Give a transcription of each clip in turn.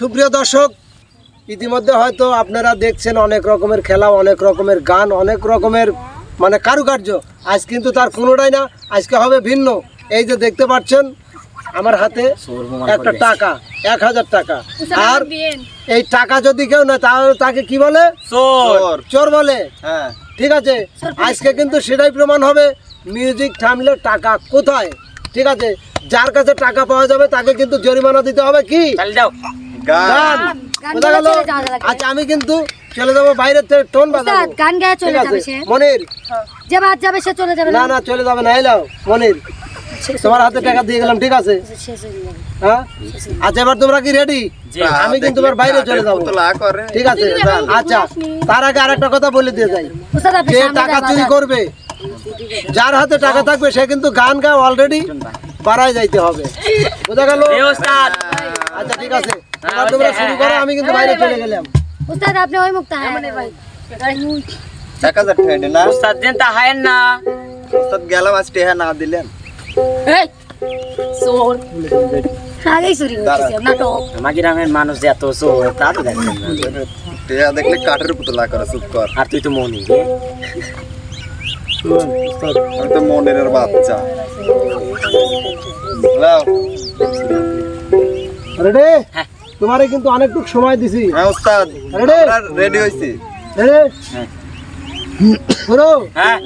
সুপ্রিয় দর্শক ইতিমধ্যে হয়তো আপনারা দেখছেন অনেক রকমের খেলা অনেক রকমের গান অনেক রকমের মানে কারুকার্য। আজ কিন্তু তার কোনোটাই না আজকে হবে ভিন্ন। এই যে দেখতে পাচ্ছেন আমার হাতে একটা টাকা এক হাজার টাকা। আর এই টাকা যদি কেউ না তাহলে তাকে কি বলে? চোর। চোর বলে। হ্যাঁ। ঠিক আছে? আজকে কিন্তু সেটাই প্রমাণ হবে মিউজিক থামলে টাকা কোথায়? ঠিক আছে? যার কাছে টাকা পাওয়া যাবে তাকে কিন্তু জরিমানা দিতে হবে কি? গান। গেলে। আচ্ছা আমি কিন্তু চলে যাব বাইরের থেকে টোন বাজাবো। গান গায়ে চলে যাবে সে। মনির। যে বাদ যাবে সে চলে যাবে না? না চলে যাবে না এলাও মনির। তোমার হাতে টাকা দিয়ে গেলাম ঠিক আছে? হয়ে? হ্যাঁ আচ্ছা এবার তোমরা কি রেডি আমি কিন্তু এবার বাইরে চলে যাব। ঠিক আছে আচ্ছা তার আগে আরেকটা কথা বলে দিয়ে যাই। যে টাকা চুরি করবে যার হাতে টাকা থাকবে সে কিন্তু গান গায় অলরেডি বাড়ায় যাইতে হবে। বোঝা গেল? আচ্ছা ঠিক আছে। এবার তোমরা শুরু করো আমি কিন্তু বাইরে চলে গেলাম। উস্তাদ আপনি ওই মুক্তা হ্যাঁ এক হাজার টাকা না? উস্তাদ দেন তা হায়েন না। উস্তাদ গেলাম আজ টেহা না দিলেন। এই, চোর। আগেই চুরি করতেছি নাটক আমার গ্রামের মানুষ যে এত চোর তা তো দেখছেন না। টেহা দেখলে কাঠের পুতলা করে চুপ কর। আর তুই তো মনি রে। আমি তো মনের বাচ্চা। রেডি? হ্যাঁ। তোমারে কিন্তু অনেকটুক সময় দিছি। হ্যাঁ ওস্তাদ? রেডি? হইছি। রেডি? হ্যাঁ। হ্যাঁ।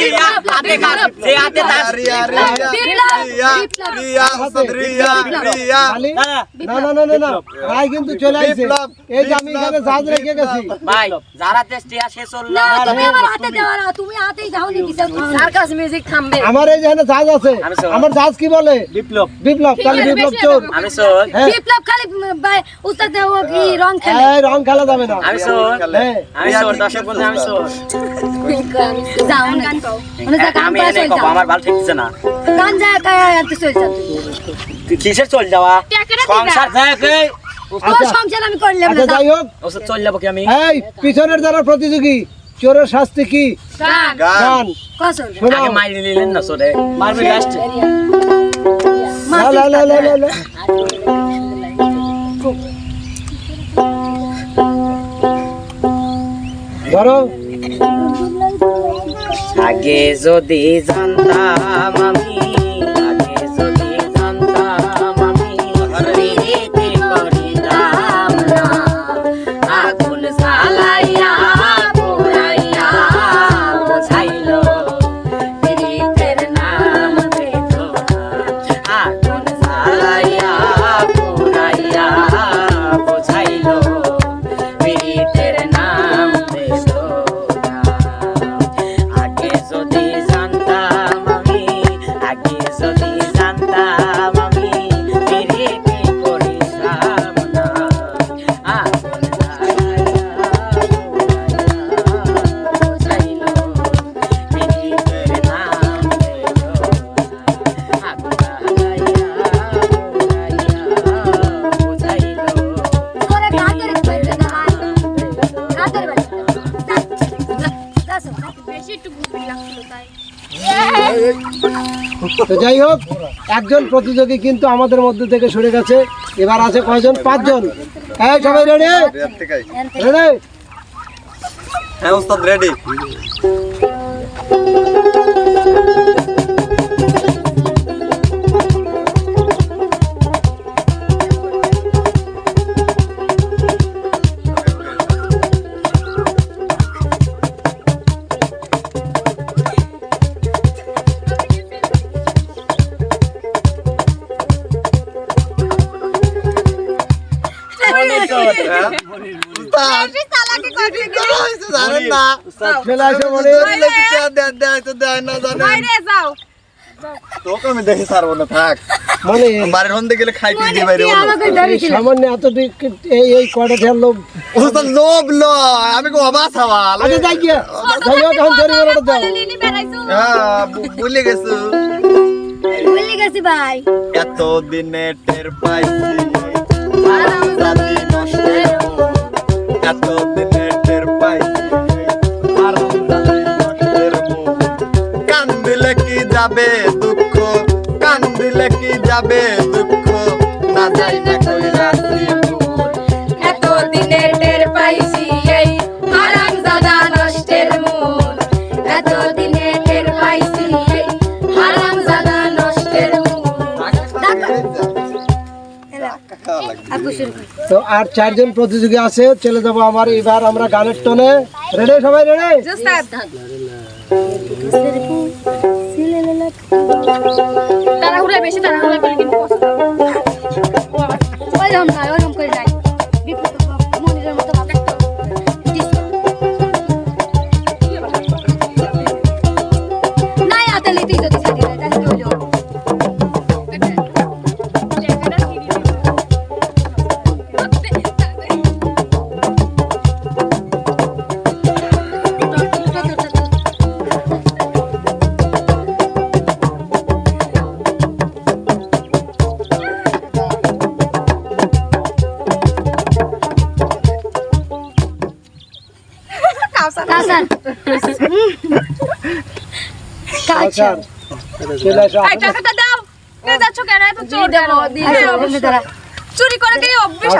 রিয়া রিয়া হাতে যে হাতে তার রিয়া রিয়া বিপ্লব, রিয়া বিপ্লব। রিয়া উস্তাদ রিয়া রিয়া খালি না, না না না না না ভাই কিন্তু চলে আসছে এই যে আমি এখানে জাহাজ রেখে গেছি ভাই যারা টেস্টিয়া সে চলল না, তুমি আমার হাতে দেওয়া না, তুমি হাতেই যাওনি কিসের খাওয়া? আমার এই যে এখানে জাহাজ আছে আমার জাহাজ কি বলে বিপ্লব বিপ্লব তাহলে বিপ্লব চোর আমি চোর হ্যাঁ বিপ্লব খালি উম, ভাই, উস্তাদ ও কি রং খেলে এই রং খেলা যাবে না আমি চোর হ্যাঁ আমি চোর দর্শক বন্ধু আমি চোর যাও না। মানে যা গান আমি এনে কব আমার ভালো ঠিকছে না। গান যায় গায়ে আনতে তুই। তুই কিসের চল যাওয়া? সংসার থাকে সংসার আমি করলাম না আচ্ছা যাই হোক। চল যাব কি আমি? এই পিছনের যারা প্রতিযোগী চোরের শাস্তি কি? গান। আগে মাইল নিলেন না চোরে। মারবি লাস্ট লা লা লা লা লা লা। ধরো। আগে যদি জানতাম আমি তো যাই হোক, একজন প্রতিযোগী কিন্তু আমাদের মধ্যে থেকে সরে গেছে। এবার আছে কয়জন? পাঁচজন। হ্যাঁ সবাই রেডি হ্যাঁ রেডি তোকে আমি দেখে ছাড়বো না থাক মানে বাড়ির গেলে সামান্য এত এই এই কয়টা ওস্তাদ লোভ লয় আমি অবাস হওয়াল আচ্ছা যাই হ্যাঁ ভুলে গেছি ভাই এত দিনে টের পাইছি যাবে দুঃখ কান দিলে কি যাবে দুঃখ? না যাই না তো আর চারজন প্রতিযোগী আছে চলে যাব আমার এবার আমরা গানের টোনে। রেডে সবাই রেডে তারা বেশি তাড়াহুড়া টাকাটা দাও। কে যাচ্ছ কেন? এত চোর কেন? চুরি করে গেলে অভ্যেস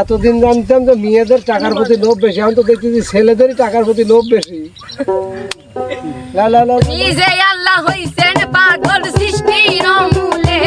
এতদিন জানতাম যে মেয়েদের টাকার প্রতি লোভ বেশি। এখন তো দেখতেছি ছেলেদেরই টাকার প্রতি লোভ বেশি। লা লা লা নিজে আল্লাহ হইছেন পাগল সৃষ্টির মূলে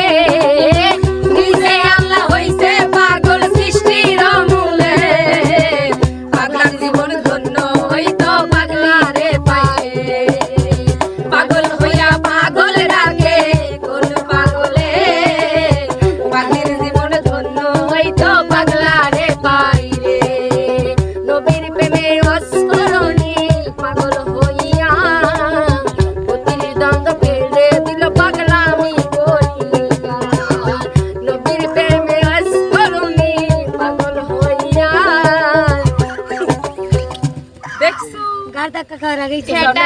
দেখছ গার ধাক্কা খাওয়ার আগেই তো সেটা।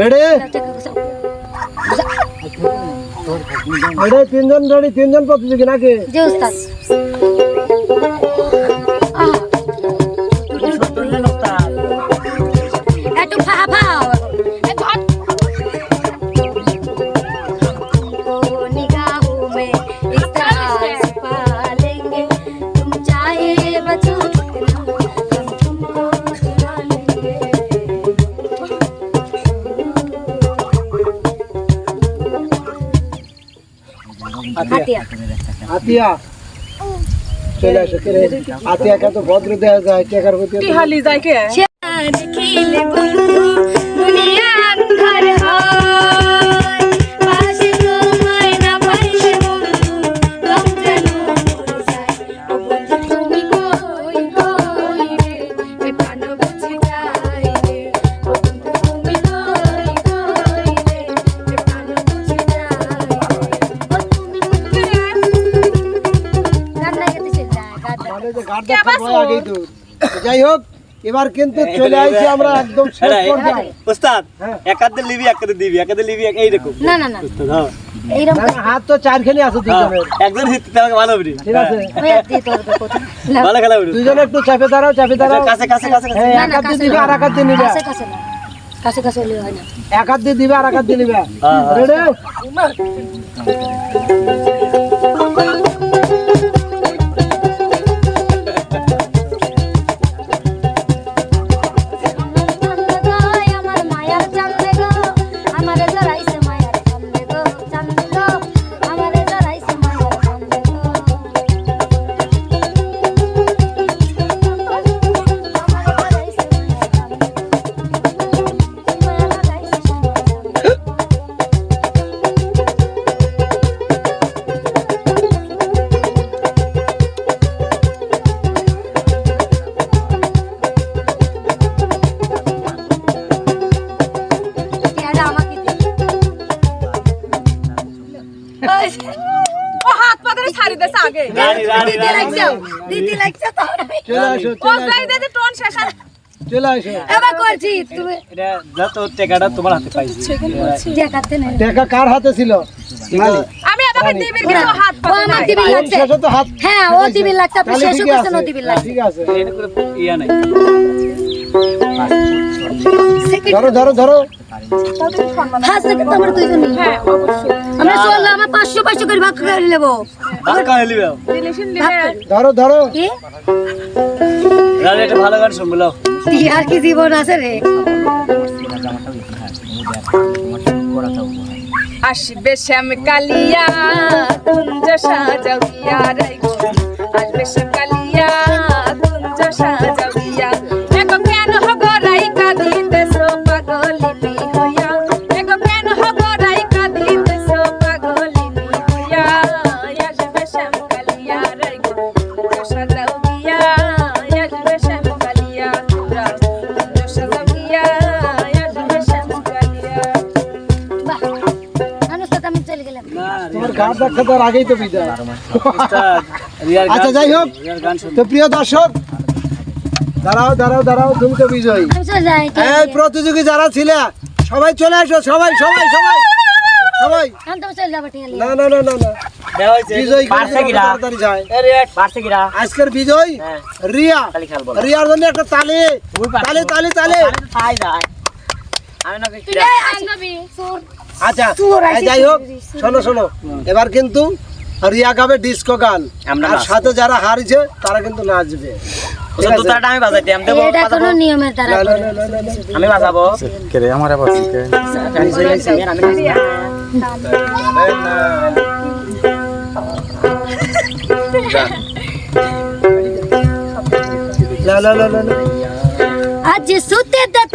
রেডি রেডি তিনজন রেডি আতিয়া চলে আসো কে রে? আতিয়া কত ভদ্র দেওয়া যায় টাকার প্রতি এত- হালি যায় কে ভয় আগেই তো। যাই হোক এবার কিন্তু চলে আইছি আমরা একদম শেষ পর্যায়ে। উস্তাদ হ্যাঁ। একাতে লিবি একাতে দিবি একাতে লিবি এই দেখো। না না না। উস্তাদ হ্যাঁ। এইরকম হাত তো চারখানি আছে দুজনের। একজন ভালো ঠিক আছে? হয়ে। খেলা দুজনে একটু চাপে দাঁড়াও চাপে দাঁড়াও। কাছে কাছে কাছে কাছে। হ্যাঁ না, এক না, হাত দিয়ে কাছে দিবে আর এক হাত নিবে। কাছে কাছে না। কাছে কাছে হলে হয় না। এক হাত দিয়ে দিবে আর এক হাত নিবে। হ্যাঁ, হ্যাঁ। রেডি আগে। রানী রানী দিদি লাগছে দিদি লাগছে তো। চলে আসো চলে আসো। দিদি টোন শেষ আর চলে আসো। এবার করছি তুমি এটা যত টাকাটা তোমার হাতে পাইছি। দেখাতে নেই টাকা কার হাতে ছিল? আমি আমাকে দিবির কিন্তু হাত ও আমার দিবির লাগছে। শেষে তো হাত হ্যাঁ ও দিবির লাগছে আপনি তাহলে করছেন ও দিবির লাগছে। ঠিক আছে। এটা করে ইয়া নাই। ধরো ধরো ধরো। থেকে হ্যাঁ অবশ্যই। আমরা চললাম আমরা পাঁচশো পাঁচশো করে ভাগ করে নেব। ধরো ধরো। কি? একটা ভালো গান শুনব তুই আর কি জীবন আছে রে? আসবে শ্যাম কালিয়া কুঞ্জ সাজাইয়া রাইগো আসবে শ্যাম কালিয়া কুঞ্জ সাজাইয়া দেখা আগেই তো বিদায়। আচ্ছা, যাই হোক। তো প্রিয় দর্শক দাঁড়াও দাঁড়াও দাঁড়াও তুমি তো বিজয়ী। এই প্রতিযোগী যারা ছিল সবাই চলে আসো সবাই সবাই সবাই সবাই। আমি না না না না। না আজকের বিজয় হ্যাঁ। রিয়া। রিয়ার জন্য একটা তালি। তালি তালি তালি। না আচ্ছা যাই হোক শোনো শোনো এবার কিন্তু রিয়া গাবে ডিস্কো গান। আর সাথে যারা হারিছে তারা কিন্তু নাচবে। আমি বাজাইতে দেবো বাজাবো। না। আজ সুতে দত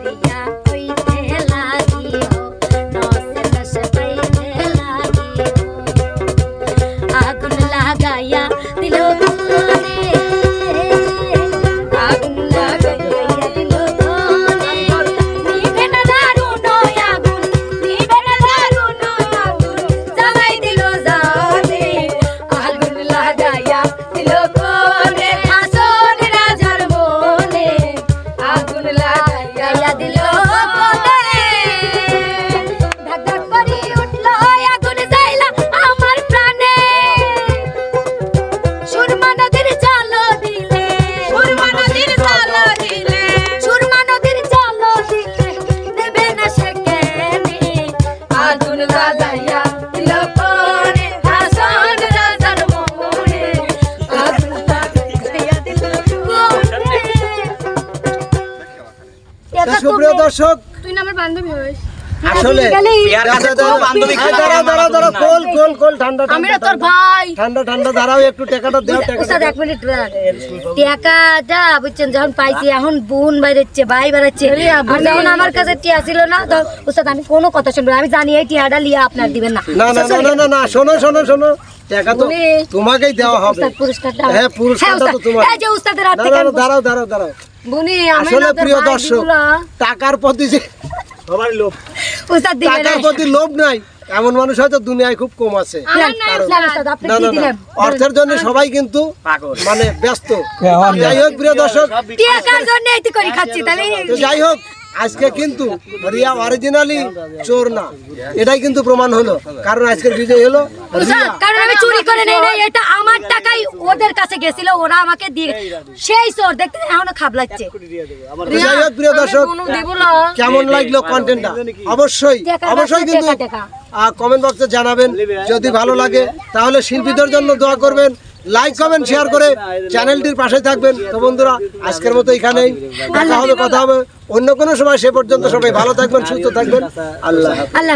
সুপ্রিয় দর্শক তুই না আমার বান্ধবী হইস। আসলে তোর ভাই। ঠান্ডা ঠান্ডা দাঁড়াও একটু টাকাটা দেও টাকাটা এক মিনিট টাকাটা বুঝছেন যখন পাইছি এখন বোন বাইরেছে ভাই আর যখন আমার কাছে টিয়া ছিল না তখন উস্তাদ আমি কোনো কথা শুনব না। আমি জানি এই টিয়াটা লিয়ে আপনার দিবেন না। না না না না না না শোনো শোনো শোনো। টাকা তো তোমাকেই দেওয়া হবে। পুরস্কারটা হ্যাঁ পুরস্কারটা তো তোমার। এই যে উস্তাদের হাত না থেকে না না, আমি- দাঁড়াও দাঁড়াও দাঁড়াও। বুনি আসলে প্রিয় দর্শক টাকার প্রতি যে লোভ। টাকার প্রতি লোভ নাই। এমন মানুষ হয়তো দুনিয়ায় খুব কম আছে। অর্থের জন্য সবাই কিন্তু মানে ব্যস্ত। যাই হোক প্রিয় দর্শক। টাকার জন্য এই তো করে খাচ্ছি তাহলে তো যাই হোক আজকে কিন্তু রিয়া অরিজিনালি চোর না। এটাই কিন্তু প্রমাণ হলো। কারণ আজকের বিজয় হলো কারণ আমি চুরি করে নেই নাই এটা আমার টাকাই ওদের কাছে গেছিল ওরা আমাকে দিয়ে সেই চোর দেখতে এখনও খাবলাচ্ছে। প্রিয় দর্শক কেমন লাগল কন্টেন্টটা অবশ্যই অবশ্যই কিন্তু। কমেন্ট বক্সে জানাবেন। যদি ভালো লাগে তাহলে শিল্পীদের জন্য দোয়া করবেন। লাইক কমেন্ট শেয়ার করে চ্যানেলটির পাশে থাকবেন। তো বন্ধুরা, আজকের মতো এখানেই। কথা হবে। অন্য কোনো সময়, সে পর্যন্ত সবাই ভালো থাকবেন, সুস্থ থাকবেন। আল্লাহ আল্লাহ